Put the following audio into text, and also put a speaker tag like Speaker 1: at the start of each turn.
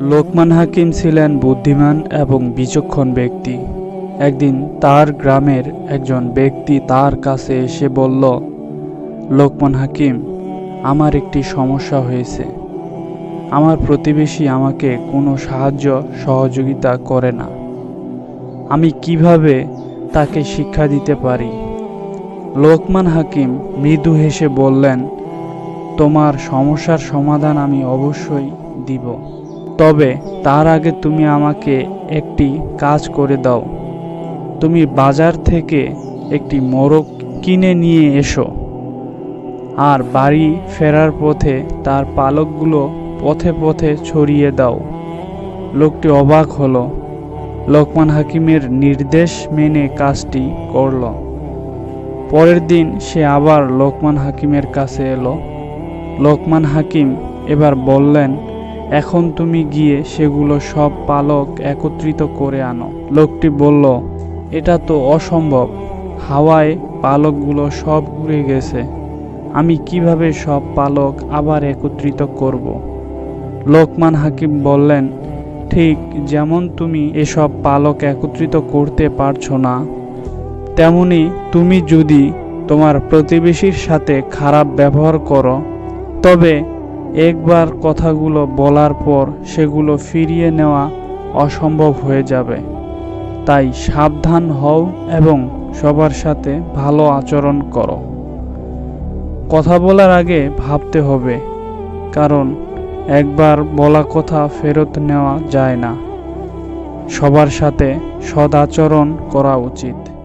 Speaker 1: লোকমান হাকিম ছিলেন বুদ্ধিমান এবং বিচক্ষণ ব্যক্তি। একদিন তার গ্রামের একজন ব্যক্তি তার কাছে এসে বলল, লোকমান হাকিম, আমার একটি সমস্যা হয়েছে। আমার প্রতিবেশী আমাকে কোনো সাহায্য সহযোগিতা করে না। আমি কীভাবে তাকে শিক্ষা দিতে পারি? লোকমান হাকিম মৃদু হেসে বললেন, তোমার সমস্যার সমাধান আমি অবশ্যই দিব। তবে তার আগে তুমি আমাকে একটি কাজ করে দাও। তুমি বাজার থেকে একটি মোরগ কিনে নিয়ে এসো। আর বাড়ি ফেরার পথে তার পালকগুলো পথে পথে ছড়িয়ে দাও। লোকটি অবাক হলো। লোকমান হাকিমের নির্দেশ মেনে কাজটি করল। পরের দিন সে আবার লোকমান হাকিমের কাছে এলো। লোকমান হাকিম এবার বললেন এখন তুমি গিয়ে সেগুলো সব পালক একত্রিত করে আনো। লোকটি বলল, এটা তো অসম্ভব। হাওয়ায় পালকগুলো সব উড়ে গেছে। আমি কীভাবে সব পালক আবার একত্রিত করব। লোকমান হাকিম বললেন, ঠিক যেমন তুমি এসব পালক একত্রিত করতে পারছ না, তেমনি তুমি যদি তোমার প্রতিবেশীর সাথে খারাপ ব্যবহার করো, তবে একবার কথাগুলো বলার পর সেগুলো ফিরিয়ে নেওয়া অসম্ভব হয়ে যাবে। তাই সাবধান হও এবং সবার সাথে ভালো আচরণ করো। কথা বলার আগে ভাবতে হবে, কারণ একবার বলা কথা ফেরত নেওয়া যায় না। সবার সাথে সদাচরণ করা উচিত।